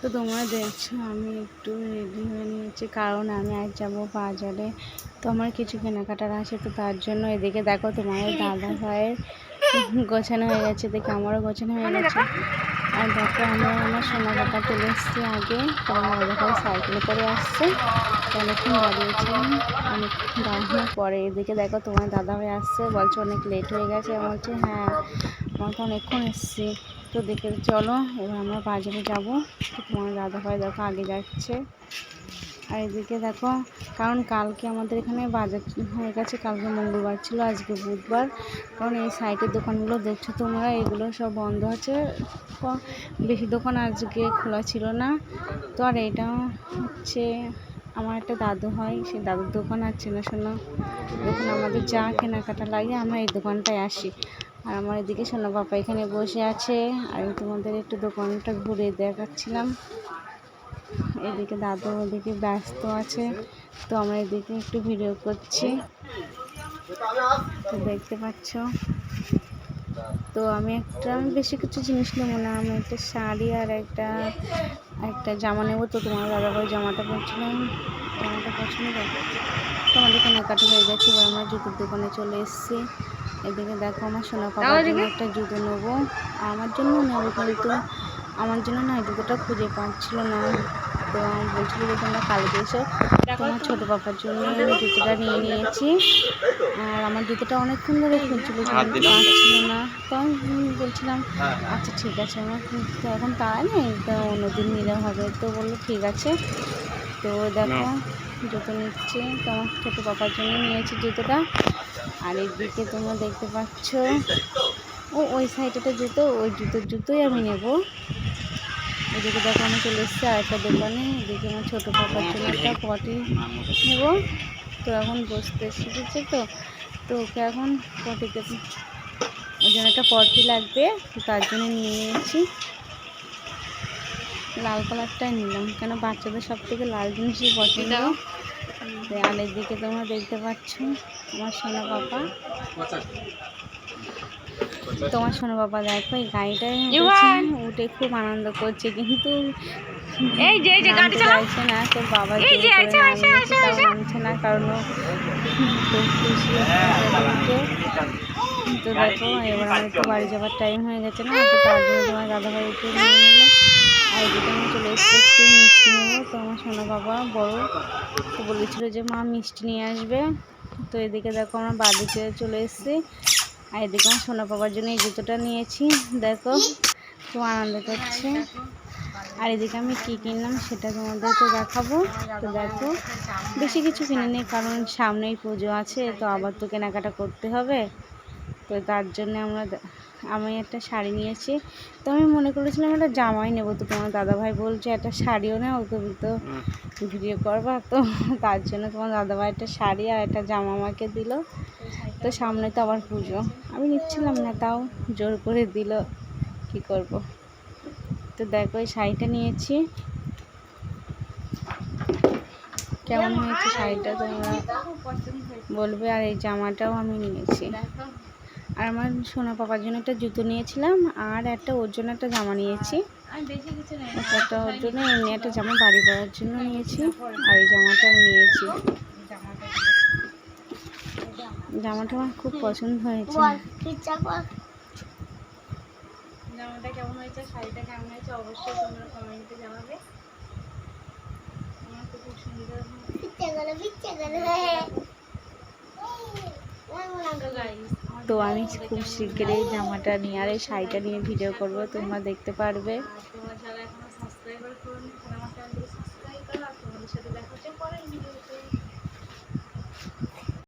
তো তোমরা দেখছ, আমি একটু রেডি হয়ে নিয়েছি, কারণ আমি আজ যাব বাজারে। তো আমার কিছু কেনাকাটার আছে, তো তার জন্য এদিকে দেখো তোমার দাদা ভাইয়ের গোছানো হয়ে গেছে, দেখে আমারও গোছানো হয়ে গেছে। আর দেখো আমরা আমার সোনা বাবা চলে এসেছি আগে, তো আমার দাদা সাইকেলে করে আসছে। অনেকক্ষণ দাঁড়িয়েছিলাম অনেক দাঁড়ানোর পরে। এদিকে দেখো তোমার দাদা ভাই আসছে, বলছে অনেক লেট হয়ে গেছে আমি বলছি হ্যাঁ আমার তো অনেকক্ষণ এসেছি। তো দেখে চলো, এবার আমরা বাজারে যাব। তো তোমার দাদা ভাই দেখো আগে যাচ্ছে। আর এদিকে দেখো, কারণ কালকে আমাদের এখানে বাজার হয়ে গেছে, কালকে মঙ্গলবার ছিল, আজকে বুধবার। কারণ এই সাইডের দোকানগুলো দেখছ তোমরা, এগুলো সব বন্ধ আছে। বেশি দোকান আজকে খোলা ছিল না। তো আর এটা হচ্ছে আমার একটা দাদু হয় সেই দাদুর দোকান আর চেনাশোনা শোনো। দেখুন আমাদের যা কেনাকাটা লাগে, আমরা এই দোকানটায় আসি। আর আমার এদিকে সোনা পাপা এখানে বসে আছে। আর তোমাদের একটু দোকানটা ঘুরে দেখাচ্ছিলাম। এদিকে দাদু ওদিকে ব্যস্ত আছে, তো আমরা এদিকে একটু ভিডিও করছি। তো দেখতে পাচ্ছ। তো আমি একটা, আমি বেশি কিছু জিনিস নেব না। আমি একটা শাড়ি আর একটা একটা জামা নেব। তো তোমার দাদাভাই জামাটা পরছিলাম জামাটা পছন্দ। করে তো কেনাকাটা হয়ে গেছে, এবার আমরা জুতোর দোকানে চলে এসেছি। এদিকে দেখো আমার সোনা পাপার জন্য একটা জুতো নেব। আমার জন্য নেব কিন্তু আমার জন্য না এই জুতোটা খুঁজে পাচ্ছিল না। তো আমি বলছিল যে তোমরা কালকে এসো। তোমার ছোটো পাপার জন্য আমি জুতোটা নিয়ে নিয়েছি। আর আমার জুতোটা অনেকক্ষণ ধরে খুঁজছিল পাচ্ছিল না। তো আমি বলছিলাম আচ্ছা ঠিক আছে আমার তো এখন তাই নেই। তো অন্যদিন নিলে হবে। তো বলল ঠিক আছে। তো দেখো জুতো নিচ্ছে। তো আমার ছোটো পাপার জন্য নিয়েছি জুতোটা। আর এদিকে তোমরা দেখতে পাচ্ছ, ও ওই সাইডেটা জুতো, ওই জুতোর জুতোই আমি নেব। এদিকে দেখো আমি চলে এসেছি আরেকটা দোকানে। এদিকে আমার ছোটো পাপার জন্য একটা পটি নেব। তো এখন বসতে শিখেছে তো তো ওকে এখন পটিতে ওই জন্য একটা পটি লাগবে তার জন্য নিয়ে নিয়েছি। লাল কালারটাই নিলাম। কেন বাচ্চাদের সব থেকে লাল জিনিসই পছন্দ? আলের দিকে তোমরা দেখতে পাচ্ছ আমার সোনা পাপা। তোমার সোনা বাবা দেখো এই গাড়িটায় উঠেছে, উঠে খুব আনন্দ করছে কিন্তু এই যে এই যে গাড়ি নামতে চাইছে না তো বাবা এই যে, না কারণ ও খুব খুশি তো দেখো এবার আমার একটু বাড়ি যাবার টাইম হয়ে গেছে না তো তার জন্য তোমার দাদাভাই একটু নিয়ে নিলো আর এদিকে আমি চলে এসেছি একটু মিষ্টি নেব। তো আমার সোনা বাবা বড়, তো বলেছিল যে মা মিষ্টি নিয়ে আসবে। তো এদিকে দেখো আমরা বাড়িতে চলে এসেছি। আর এদিকে আমার সোনা বাবার জন্য এই জুতোটা নিয়েছি। দেখো, খুব আনন্দ করছে। আর এদিকে আমি কী কিনলাম সেটা তোমাদের তো দেখাবো। তো দেখো, বেশি কিছু কিনিনি কারণ সামনেই পুজো আছে, তো আবার তো কেনাকাটা করতে হবে। তো তার জন্য আমরা আমি একটা শাড়ি নিয়েছি। তো আমি মনে করেছিলাম একটা জামাই নেব। তো তোমার দাদাভাই বলছে একটা শাড়িও নেও তুমি তো ভিডিও করবা। তো তার জন্য তোমার দাদাভাই একটা শাড়ি আর একটা জামা আমাকে দিল। তো সামনে তো আবার পুজো। আমি নিচ্ছিলাম না তাও জোর করে দিল। কি করব? তো দেখো এই শাড়িটা নিয়েছি। কেমন হয়েছে শাড়িটা তোমরা বলবে? আর এই জামাটাও আমি নিয়েছি। আর আমার সোনা পাপার জন্য একটা জুতো নিয়েছিলাম আর একটা ওর জন্য একটা জামা নিয়েছি। একটা ওর জন্য এমনি একটা জামা বাড়ি পরার জন্য নিয়েছি আর এই জামাটা আমি নিয়েছি। জামাটা আমার খুব পছন্দ হয়েছে। জামাটা কেমন হয়েছে? শাড়িটা কেমন হয়েছে? অবশ্যই তোমরা কমেন্টে জানাবে। আমার তো খুব সুন্দর তো আমি খুব শীঘ্রই জামাটা নিয়ে আর এই শাড়িটা নিয়ে ভিডিও করব, তোমরা দেখতে পারবে। সাথে দেখা হচ্ছে পরে